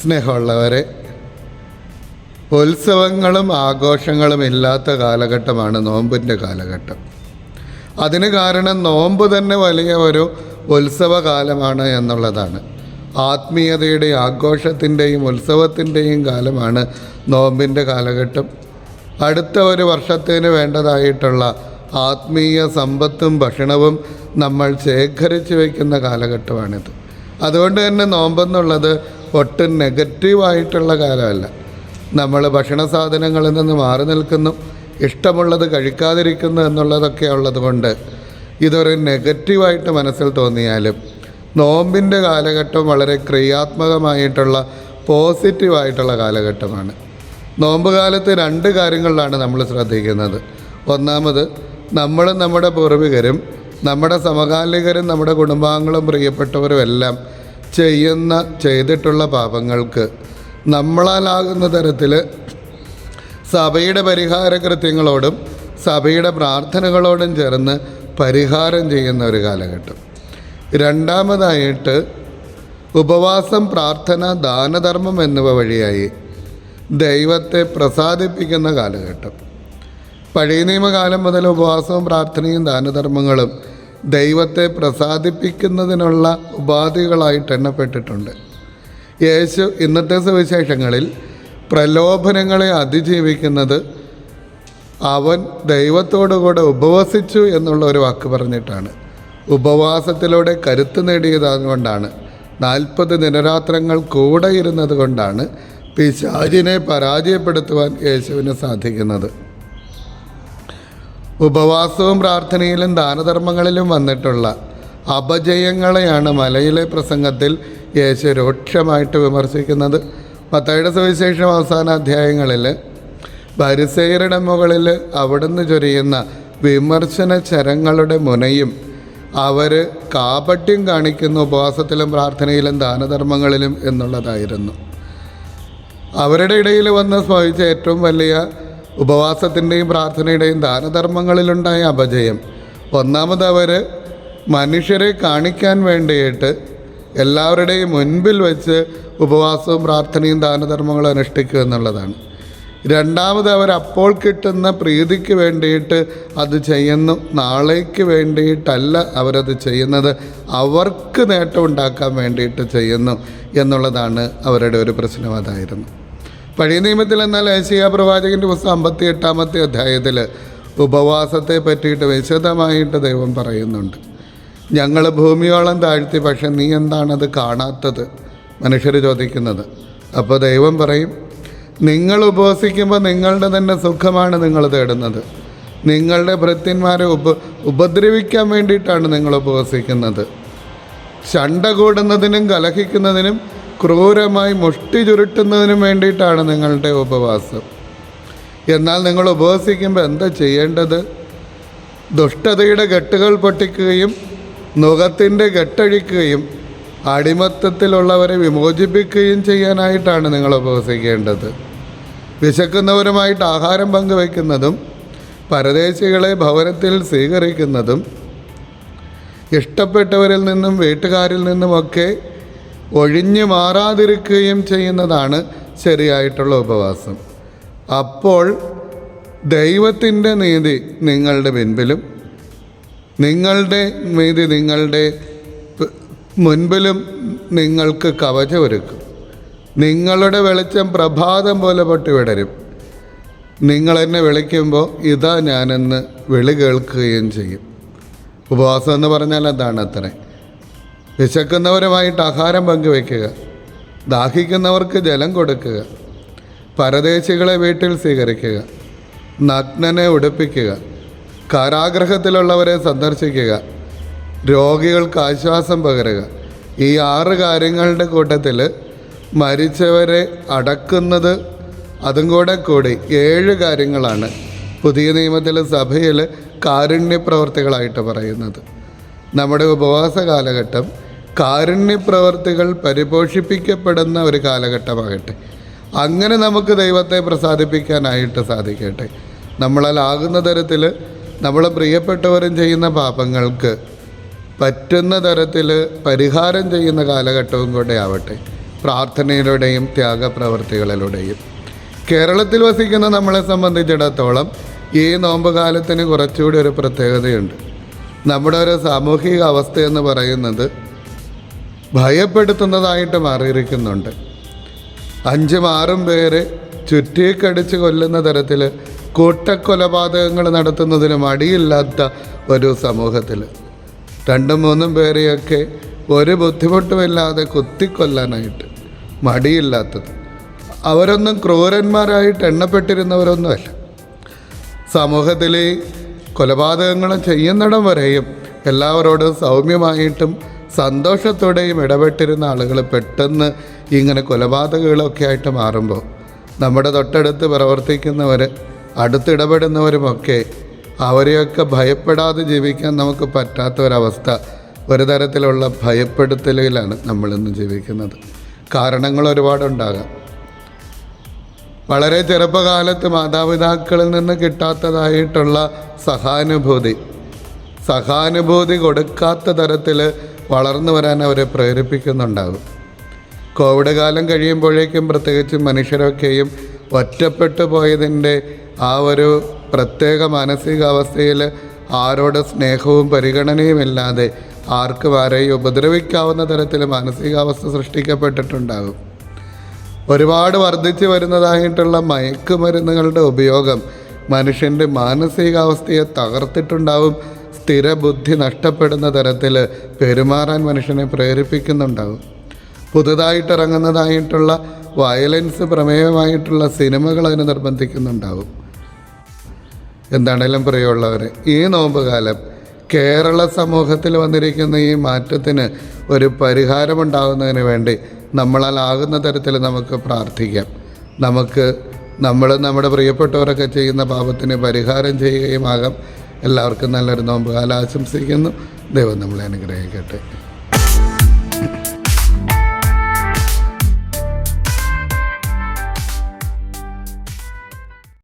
സ്നേഹമുള്ളവരെ ഉത്സവങ്ങളും ആഘോഷങ്ങളും ഇല്ലാത്ത കാലഘട്ടമാണ് നോമ്പിന്റെ കാലഘട്ടം. അതിന് കാരണം നോമ്പ് തന്നെ വലിയ ഒരു ഉത്സവകാലമാണ് എന്നുള്ളതാണ്. ആത്മീയതയുടെയും ആഘോഷത്തിന്റെയും ഉത്സവത്തിന്റെയും കാലമാണ് നോമ്പിന്റെ കാലഘട്ടം. അടുത്ത ഒരു വർഷത്തിന് വേണ്ടതായിട്ടുള്ള ആത്മീയ സമ്പത്തും ഭക്ഷണവും നമ്മൾ ശേഖരിച്ചു വയ്ക്കുന്ന കാലഘട്ടമാണിത്. അതുകൊണ്ട് തന്നെ നോമ്പെന്നുള്ളത് ഒട്ടും നെഗറ്റീവായിട്ടുള്ള കാലമല്ല. നമ്മൾ ഭക്ഷണ സാധനങ്ങളിൽ നിന്ന് മാറി നിൽക്കുന്നു ഇഷ്ടമുള്ളത് കഴിക്കാതിരിക്കുന്നു എന്നുള്ളതൊക്കെ ഉള്ളതുകൊണ്ട് ഇതൊരു നെഗറ്റീവായിട്ട് മനസ്സിൽ തോന്നിയാലും നോമ്പിന്റെ കാലഘട്ടം വളരെ ക്രിയാത്മകമായിട്ടുള്ള പോസിറ്റീവായിട്ടുള്ള കാലഘട്ടമാണ്. നോമ്പ് കാലത്ത് രണ്ട് കാര്യങ്ങളിലാണ് നമ്മൾ ശ്രദ്ധിക്കുന്നത്. ഒന്നാമത് നമ്മളും നമ്മുടെ പൂർവികരും നമ്മുടെ സമകാലികരും നമ്മുടെ കുടുംബാംഗങ്ങളും പ്രിയപ്പെട്ടവരും എല്ലാം ചെയ്യുന്ന ചെയ്തിട്ടുള്ള പാപങ്ങൾക്ക് നമ്മളാലാകുന്ന തരത്തിൽ സഭയുടെ പരിഹാര കൃത്യങ്ങളോടും സഭയുടെ പ്രാർത്ഥനകളോടും ചേർന്ന് പരിഹാരം ചെയ്യുന്ന ഒരു കാലഘട്ടം. രണ്ടാമതായിട്ട് ഉപവാസം പ്രാർത്ഥന ദാനധർമ്മം എന്നിവ വഴിയായി ദൈവത്തെ പ്രസാദിപ്പിക്കുന്ന കാലഘട്ടം. പഴയ നിയമകാലം മുതൽ ഉപവാസവും പ്രാർത്ഥനയും ദാനധർമ്മങ്ങളും ദൈവത്തെ പ്രസാദിപ്പിക്കുന്നതിനുള്ള ഉപാധികളായിട്ട് എണ്ണപ്പെട്ടിട്ടുണ്ട്. യേശു ഇന്നത്തെ സുവിശേഷങ്ങളിൽ പ്രലോഭനങ്ങളെ അതിജീവിക്കുന്നത് അവൻ ദൈവത്തോടുകൂടെ ഉപവസിച്ചു എന്നുള്ള ഒരു വാക്ക് പറഞ്ഞിട്ടാണ്. ഉപവാസത്തിലൂടെ കരുത്ത് നേടിയതുകൊണ്ടാണ്. നാൽപ്പത് ദിനരാത്രങ്ങൾ കൂടെ ഇരുന്നത് കൊണ്ടാണ് പിശാചിനെ പരാജയപ്പെടുത്തുവാൻ യേശുവിന് സാധിക്കുന്നത്. ഉപവാസവും പ്രാർത്ഥനയിലും ദാനധർമ്മങ്ങളിലും വന്നിട്ടുള്ള അപജയങ്ങളെയാണ് മലയിലെ പ്രസംഗത്തിൽ യേശു രൂക്ഷമായിട്ട് വിമർശിക്കുന്നത്. മത്തയുടെ സുവിശേഷം അവസാന അധ്യായങ്ങളിൽ പരിസേയരുടെ മുകളിൽ അവിടുന്ന് ചൊരിയുന്ന വിമർശന ചരങ്ങളുടെ മുനയും അവർ കാപട്യം കാണിക്കുന്ന ഉപവാസത്തിലും പ്രാർത്ഥനയിലും ദാനധർമ്മങ്ങളിലും എന്നുള്ളതായിരുന്നു. അവരുടെ ഇടയിൽ വന്ന് സ്മരിച്ച ഏറ്റവും വലിയ ഉപവാസത്തിന്റെയും പ്രാർത്ഥനയുടെയും ദാനധർമ്മങ്ങളിലുണ്ടായ അപജയം. ഒന്നാമത് അവർ മനുഷ്യരെ കാണിക്കാൻ വേണ്ടിയിട്ട് എല്ലാവരുടെയും മുൻപിൽ വെച്ച് ഉപവാസവും പ്രാർത്ഥനയും ദാനധർമ്മങ്ങളും അനുഷ്ഠിക്കുക എന്നുള്ളതാണ്. രണ്ടാമത് അവർ അപ്പോൾ കിട്ടുന്ന പ്രീതിക്ക് വേണ്ടിയിട്ട് അത് ചെയ്യുന്നു. നാളേക്ക് വേണ്ടിയിട്ടല്ല അവരത് ചെയ്യുന്നത്. അവർക്ക് നേട്ടം ഉണ്ടാക്കാൻ വേണ്ടിയിട്ട് ചെയ്യുന്നു എന്നുള്ളതാണ് അവരുടെ ഒരു പ്രശ്നം അതായിരുന്നു. പഴയ നിയമത്തിൽ എന്നാൽ ഏഷ്യ പ്രവാചകന്റെ പുസ്തകം അമ്പത്തി എട്ടാമത്തെ അധ്യായത്തിൽ ഉപവാസത്തെ പറ്റിയിട്ട് വിശദമായിട്ട് ദൈവം പറയുന്നുണ്ട്. ഞങ്ങൾ ഭൂമിയോളം താഴ്ത്തി പക്ഷെ നീ എന്താണത് കാണാത്തത്? മനുഷ്യർ ചോദിക്കുന്നത്. അപ്പോൾ ദൈവം പറയും നിങ്ങൾ ഉപവസിക്കുമ്പോൾ നിങ്ങളുടെ തന്നെ സുഖമാണ് നിങ്ങൾ തേടുന്നത്. നിങ്ങളുടെ ഭൃത്യന്മാരെ ഉപ ഉപദ്രവിക്കാൻ വേണ്ടിയിട്ടാണ് നിങ്ങൾ ഉപവസിക്കുന്നത് ചണ്ട കൂടുന്നതിനും കലഹിക്കുന്നതിനും ക്രൂരമായി മുഷ്ടി ചുരുട്ടുന്നതിനും വേണ്ടിയിട്ടാണ് നിങ്ങളുടെ ഉപവാസം. എന്നാൽ നിങ്ങൾ ഉപവസിക്കുമ്പോൾ എന്താ ചെയ്യേണ്ടത്? ദുഷ്ടതയുടെ കെട്ടുകൾ പൊട്ടിക്കുകയും നുഖത്തിന്റെ കെട്ടഴിക്കുകയും അടിമത്തത്തിലുള്ളവരെ വിമോചിപ്പിക്കുകയും ചെയ്യാനായിട്ടാണ് നിങ്ങൾ ഉപവസിക്കേണ്ടത് വിശക്കുന്നവരുമായിട്ട് ആഹാരം പങ്കുവയ്ക്കുന്നതും പരദേശികളെ ഭവനത്തിൽ സ്വീകരിക്കുന്നതും ഇഷ്ടപ്പെട്ടവരിൽ നിന്നും വീട്ടുകാരിൽ നിന്നുമൊക്കെ ഒഴിഞ്ഞു മാറാതിരിക്കുകയും ചെയ്യുന്നതാണ് ശരിയായിട്ടുള്ള ഉപവാസം. അപ്പോൾ ദൈവത്തിന്റെ നീതി നിങ്ങളുടെ പിൻപിലും നിങ്ങളുടെ നീതി നിങ്ങളുടെ മുൻപിലും നിങ്ങൾക്ക് കവചമൊരുക്കും. നിങ്ങളുടെ വെളിച്ചം പ്രഭാതം പോലെ പൊട്ടി വിടരും നിങ്ങൾ എന്നെ വിളിക്കുമ്പോൾ ഇതാ ഞാനെന്ന് വിളി കേൾക്കുകയും ചെയ്യും. ഉപവാസം എന്ന് പറഞ്ഞാൽ അതാണ് അത്രേ. വിശക്കുന്നവരുമായിട്ട് ആഹാരം പങ്കുവയ്ക്കുക. ദാഹിക്കുന്നവർക്ക് ജലം കൊടുക്കുക. പരദേശികളെ വീട്ടിൽ സ്വീകരിക്കുക. നഗ്നനെ ഉടുപ്പിക്കുക. കാരാഗ്രഹത്തിലുള്ളവരെ സന്ദർശിക്കുക. രോഗികൾക്ക് ആശ്വാസം പകരുക. ഈ ആറ് കാര്യങ്ങളുടെ കൂട്ടത്തിൽ മരിച്ചവരെ അടക്കുന്നത് അതും കൂടെ കൂടി ഏഴ് കാര്യങ്ങളാണ് പുതിയ നിയമത്തിൽ സഭയിൽ കാരുണ്യ പ്രവർത്തികളായിട്ട് പറയുന്നത്. നമ്മുടെ ഉപവാസ കാലഘട്ടം കാരുണ്യ പ്രവർത്തികൾ പരിപോഷിപ്പിക്കപ്പെടുന്ന ഒരു കാലഘട്ടമാകട്ടെ. അങ്ങനെ നമുക്ക് ദൈവത്തെ പ്രസാദിപ്പിക്കാനായിട്ട് സാധിക്കട്ടെ. നമ്മളാലാകുന്ന തരത്തിൽ നമ്മളെ പ്രിയപ്പെട്ടവരും ചെയ്യുന്ന പാപങ്ങൾക്ക് പറ്റുന്ന തരത്തിൽ പരിഹാരം ചെയ്യുന്ന കാലഘട്ടവും കൂടെ ആവട്ടെ. പ്രാർത്ഥനയിലൂടെയും ത്യാഗപ്രവർത്തികളിലൂടെയും. കേരളത്തിൽ വസിക്കുന്ന നമ്മളെ സംബന്ധിച്ചിടത്തോളം ഈ നോമ്പ് കാലത്തിന് കുറച്ചുകൂടി ഒരു പ്രത്യേകതയുണ്ട്. നമ്മുടെ ഒരു സാമൂഹിക അവസ്ഥ എന്ന് പറയുന്നത് ഭയപ്പെടുത്തുന്നതായിട്ട് മാറിയിരിക്കുന്നുണ്ട്. അഞ്ചും ആറും പേര് ചുറ്റിക്കടിച്ച് കൊല്ലുന്ന തരത്തിൽ കൂട്ടക്കൊലപാതകങ്ങൾ നടത്തുന്നതിന് മടിയില്ലാത്ത ഒരു സമൂഹത്തിൽ രണ്ടും മൂന്നും പേരെയൊക്കെ ഒരു ബുദ്ധിമുട്ടുമില്ലാതെ കുത്തിക്കൊല്ലാനായിട്ട് മടിയില്ലാത്തത്. അവരൊന്നും ക്രൂരന്മാരായിട്ട് എണ്ണപ്പെട്ടിരുന്നവരൊന്നുമല്ല. സമൂഹത്തിൽ കൊലപാതകങ്ങൾ ചെയ്യുന്നിടം വരെയും എല്ലാവരോടും സൗമ്യമായിട്ടും സന്തോഷത്തോടെയും ഇടപെട്ടിരുന്ന ആളുകൾ പെട്ടെന്ന് ഇങ്ങനെ കൊലപാതകങ്ങളൊക്കെ ആയിട്ട് മാറുമ്പോൾ നമ്മുടെ തൊട്ടടുത്ത് പ്രവർത്തിക്കുന്നവർ അടുത്തിടപെടുന്നവരുമൊക്കെ അവരെയൊക്കെ ഭയപ്പെടാതെ ജീവിക്കാൻ നമുക്ക് പറ്റാത്ത ഒരവസ്ഥ ഒരു തരത്തിലുള്ള ഭയപ്പെടുത്തലിലാണ് നമ്മളിന്ന് ജീവിക്കുന്നത്. കാരണങ്ങൾ ഒരുപാടുണ്ടാകാം. വളരെ ചെറുപ്പകാലത്ത് മാതാപിതാക്കളിൽ നിന്ന് കിട്ടാത്തതായിട്ടുള്ള സഹാനുഭൂതി സഹാനുഭൂതി കൊടുക്കാത്ത തരത്തിൽ വളർന്നു വരാൻ അവരെ പ്രേരിപ്പിക്കുന്നുണ്ടാകും. കോവിഡ് കാലം കഴിയുമ്പോഴേക്കും പ്രത്യേകിച്ച് മനുഷ്യരൊക്കെയും ഒറ്റപ്പെട്ടു പോയതിന്റെ ആ ഒരു പ്രത്യേക മാനസികാവസ്ഥയിൽ ആരോട് സ്നേഹവും പരിഗണനയും ഇല്ലാതെ ആർക്കും ആരെയും ഉപദ്രവിക്കാവുന്ന തരത്തിൽ മാനസികാവസ്ഥ സൃഷ്ടിക്കപ്പെട്ടിട്ടുണ്ടാകും. ഒരുപാട് വർദ്ധിച്ചു വരുന്നതായിട്ടുള്ള മയക്കുമരുന്നുകളുടെ ഉപയോഗം മനുഷ്യന്റെ മാനസികാവസ്ഥയെ തകർത്തിട്ടുണ്ടാവും. സ്ഥിരബുദ്ധി നഷ്ടപ്പെടുന്ന തരത്തിൽ പെരുമാറാൻ മനുഷ്യനെ പ്രേരിപ്പിക്കുന്നുണ്ടാകും പുതുതായിട്ട് ഇറങ്ങുന്നതായിട്ടുള്ള വയലൻസ് പ്രമേയമായിട്ടുള്ള സിനിമകൾ അതിന് നിർബന്ധിക്കുന്നുണ്ടാവും. എന്താണേലും പ്രിയമുള്ളവർ ഈ നോമ്പ് കാലം കേരള സമൂഹത്തിൽ വന്നിരിക്കുന്ന ഈ മാറ്റത്തിന് ഒരു പരിഹാരമുണ്ടാകുന്നതിന് വേണ്ടി നമ്മളാലാകുന്ന തരത്തിൽ നമുക്ക് പ്രാർത്ഥിക്കാം. നമുക്ക് നമ്മൾ നമ്മുടെ പ്രിയപ്പെട്ടവരൊക്കെ ചെയ്യുന്ന പാപത്തിന് പരിഹാരം ചെയ്യുകയുമാകാം. എല്ലാവർക്കും നല്ലൊരു നോമ്പുകാലം ആശംസിക്കുന്നു. ദൈവം നമ്മളെ അനുഗ്രഹിക്കട്ടെ.